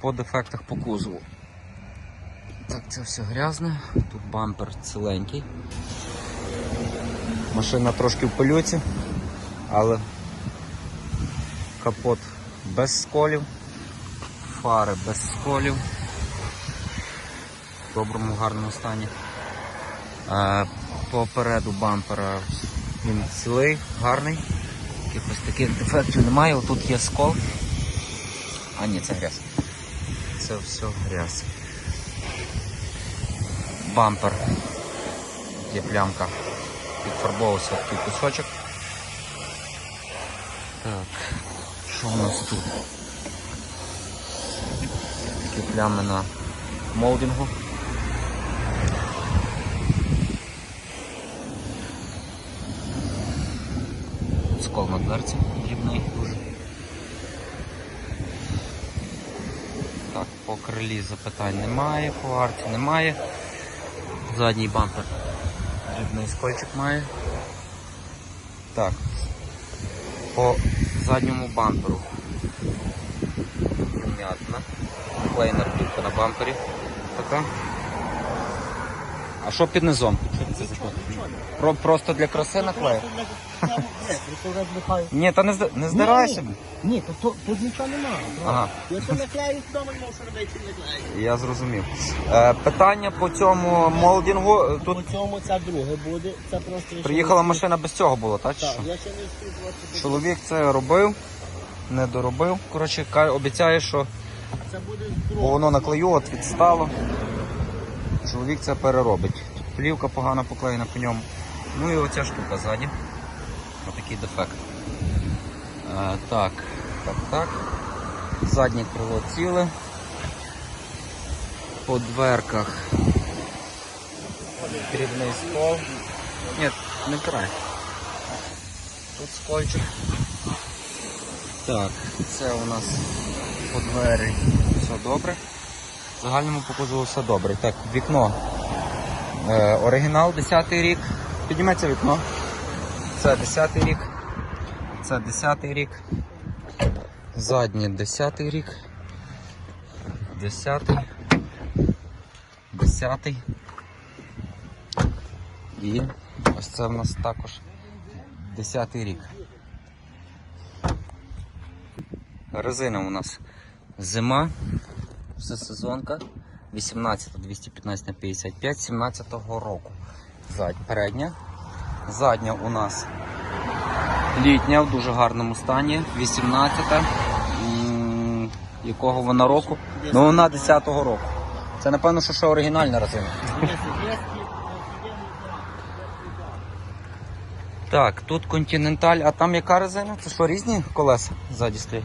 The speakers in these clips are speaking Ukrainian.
по дефектах по кузову. Так, це все грязне, тут бампер ціленький. Машина трошки в пилюці, але капот без сколів, фари без сколів. В доброму гарному стані. Е, Попереду бампера він цілий, гарний. Якихось таких дефектів немає. Отут є скол. А ні, це грязь. Це все грязь. Бампер. Є плямка. Підфарбовувався такий кусочок. Так, що у нас тут? Такі плями на молдингу. Скол на дверці дрібний дуже. Так, по крилі запитань немає, по арці немає. Задній бампер дрібний скольчик має. Так. По задньому бамперу. М'ятна. Клейна плівка на бампері. Така. А що під низом? Про, просто для краси наклеїв? Ні, та не, зда- не здирай собі. Ні, то, то, тут нічого немає. Ага. Я це наклею вдома, можу робити не наклею. Я зрозумів. Е, питання по цьому молдингу. Е, Тут По цьому це друге буде, це просто... ще приїхала не машина без цього було, так? чи Так, що? я ще не встиг просто... Чоловік це робив, не доробив. Коротше, ка- обіцяє, що Це буде з бо другого. воно на клею от відстало. Чоловік це переробить. Плівка погано поклеєна по ньому. Ну і оця штука ззаді. Отакий дефект. Е, так, так, так. Заднє крило ціле. По дверках. Дрібний скол. Ні, не вкрай. Тут скольчик. Так, це у нас по двері все добре. В загальному показувало все добре. Так, вікно. Е, оригінал 10 й рік. Підніметься вікно. Це 10 й рік. Це 10 й рік. Заднє 10 й рік. 10. 10. І ось це в нас також 10 й рік. Резина у нас зима, всесезонка, 18 215 на 55, 17 року. Зад, передня. Задня у нас літня в дуже гарному стані, 18 м, якого вона року? Ну вона 10-го року. Це напевно, що ще оригінальна резина. Так, тут континенталь, а там яка резина? Це що, різні колеса ззаді стоять?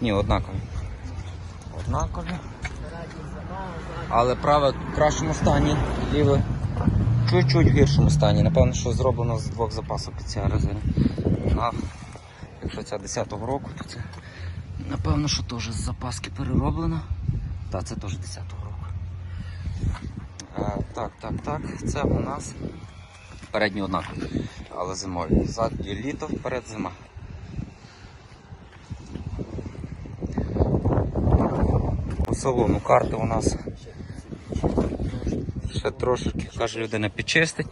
Ні, однакові. Однакові. Але праве в кращому стані, ліве чуть-чуть в гіршому стані. Напевно, що зроблено з двох запасів під ця резина. А якщо ця 10-го року, то це напевно, що теж з запаски перероблено. Так, це теж 10-го року. А, так, так, так. Це у нас передні однакові, але зимові. Ззаді літо, вперед зима. Салону карти у нас ще трошки, каже людина, підчистить.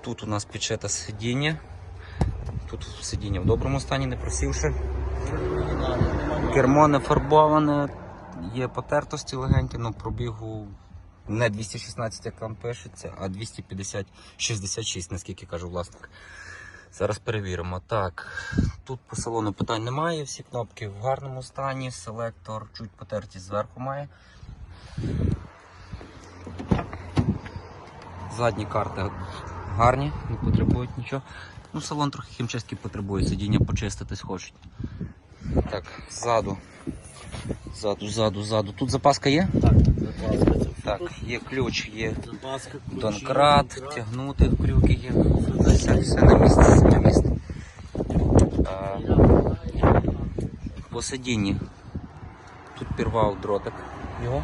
Тут у нас підшите сидіння. Тут сидіння в доброму стані, не просівши. Кермо не фарбоване, є потертості легенькі, але пробігу не 216, як там пишеться, а 250-66, наскільки каже власник. Зараз перевіримо. Так, тут по салону питань немає, всі кнопки в гарному стані, селектор чуть потерті зверху має. Задні карти гарні, не потребують нічого. Ну, салон трохи хімчистки потребує, сидіння почиститись хочуть. Так, ззаду. Ззаду, ззаду, ззаду. Тут запаска є? Так, запаска. Так, є ключ, є донкрат, донкрат. тягнути крюки є. Все, все на місці, все на місці. А, по сидінні. Тут пірвав дротик. Його.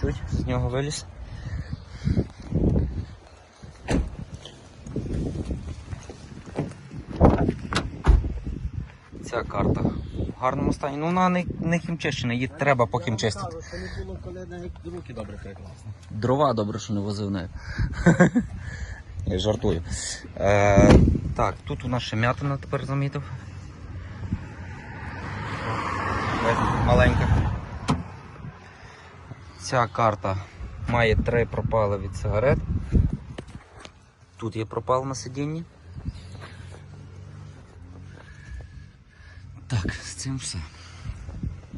Чуть, з нього виліз. Ця карта в гарному стані. Ну вона не, не хімчищена, її треба добре прикласти. Дрова добре, що не возив нею. Я жартую. Е, так, тут у нас ще м'ятина тепер замітив. Маленька. Ця карта має три пропали від сигарет. Тут є пропал на сидінні. Так, цим все.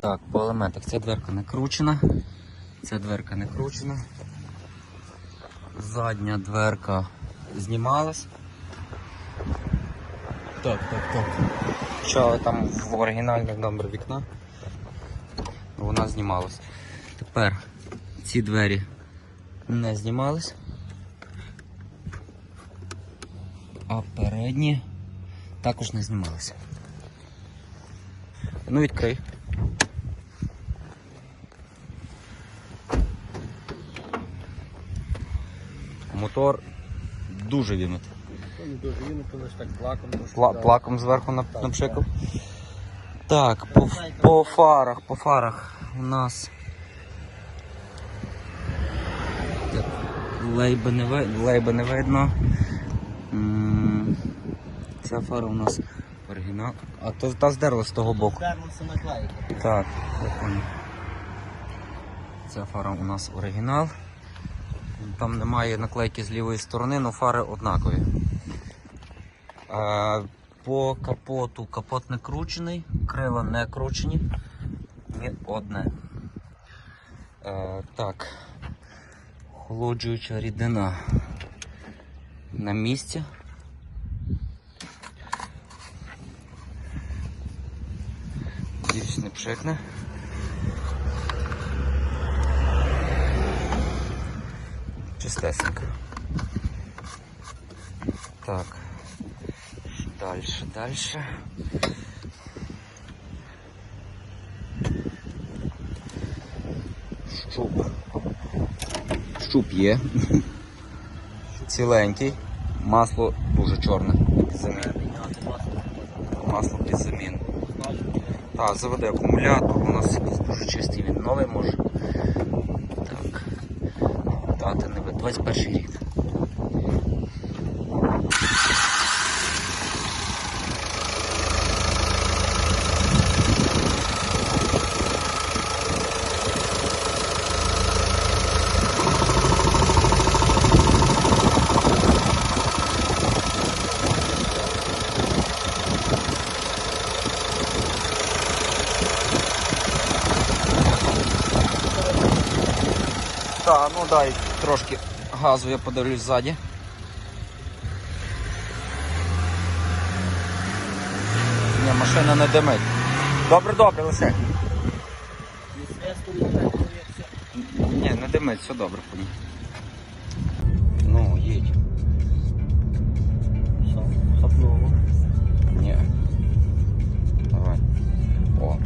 Так, по елементах. Ця дверка не кручена. Ця дверка не кручена. Задня дверка знімалась. Так, так, так. Що там в оригінальних номер вікна. Вона знімалась. Тепер ці двері не знімались. А передні також не знімалися. Ну відкрий. Мотор дуже вимитий. Дуже, коли ж так плаком. Пла- плаком зверху нап- Так, напшикав. Так, по, по фарах, по фарах у нас. Так, лейби не, ви- лейби не видно. Ця фара у нас оригінал. А то та здерла з того боку. Здерлася наклейка. Так, я понял. Ця фара у нас оригінал. Там немає наклейки з лівої сторони, але фари однакові. Е, По капоту капот не кручений, крила не кручені. Ні одне. Е, Так. Холоджуюча рідина на місці. Більш не пшикне. Чистесенько. Так. Дальше, дальше. Щуп. Щуп є. Ціленький. Масло дуже чорне. Під масло. Масло під заміну. Так, заведе акумулятор, у нас якийсь дуже чистий, він новий може. Так. Дати не ви- 21 рік. Так, ну дай трошки газу я подивлюсь ззаді. Ні, машина не димить. Добре, добре, лише. Ні, не димить, все добре по ній. Ну, їдь. Хапнуло. Ні. Давай. О.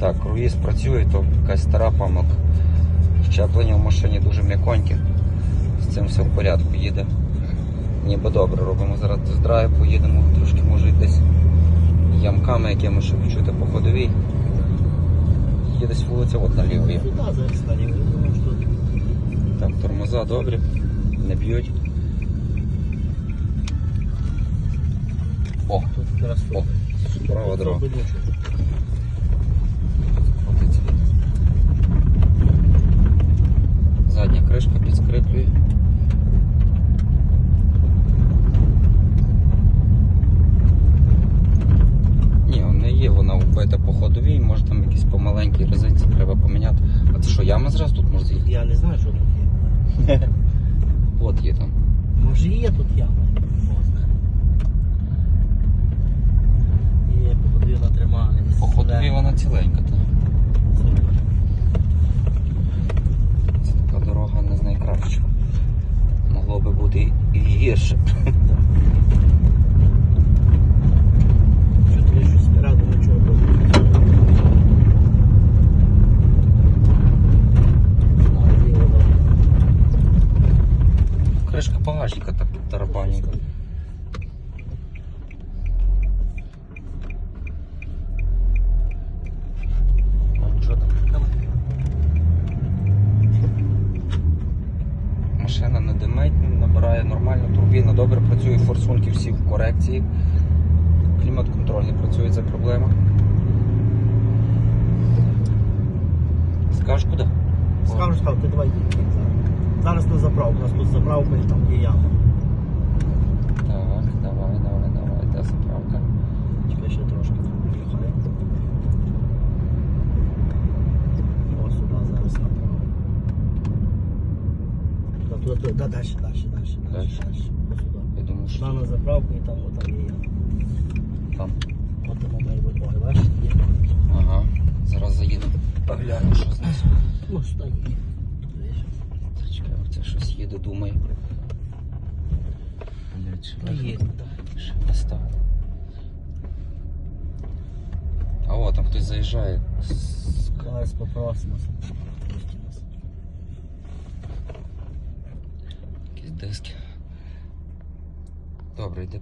Так, круїз працює, то якась стара помилка. Щеплення в машині дуже м'яконьке. З цим все в порядку їде. Ніби добре, робимо зараз тест-драйв, поїдемо трошки може десь ямками якимось, щоб відчути по ходовій. Є десь вулиця от наліво є. Так, тормоза добрі, не б'ють. О, о, справа дорога. bit. Працює форсунки всі в корекції. Клімат-контроль не працює, це проблема. Скажеш куди? Скажу, що ти давай їдь зараз. На заправку, у нас тут заправка і там є яма. Так, давай, давай, давай, де заправка? Чекай ще трошки приїхає. О, сюди зараз направо. Туди, туди, да, далі, далі, далі, далі, Сюди на заправку і там, от там є там. От там має бути, ой, бачиш, є. Ага. Зараз заїду. Погляну, що знизу. Ну, сюди є. Чекай, це щось їде, думаю. Блять, що є. ще не стало. А о, там хтось заїжджає. С- Зараз попросимося. Якісь диски. Добре, йди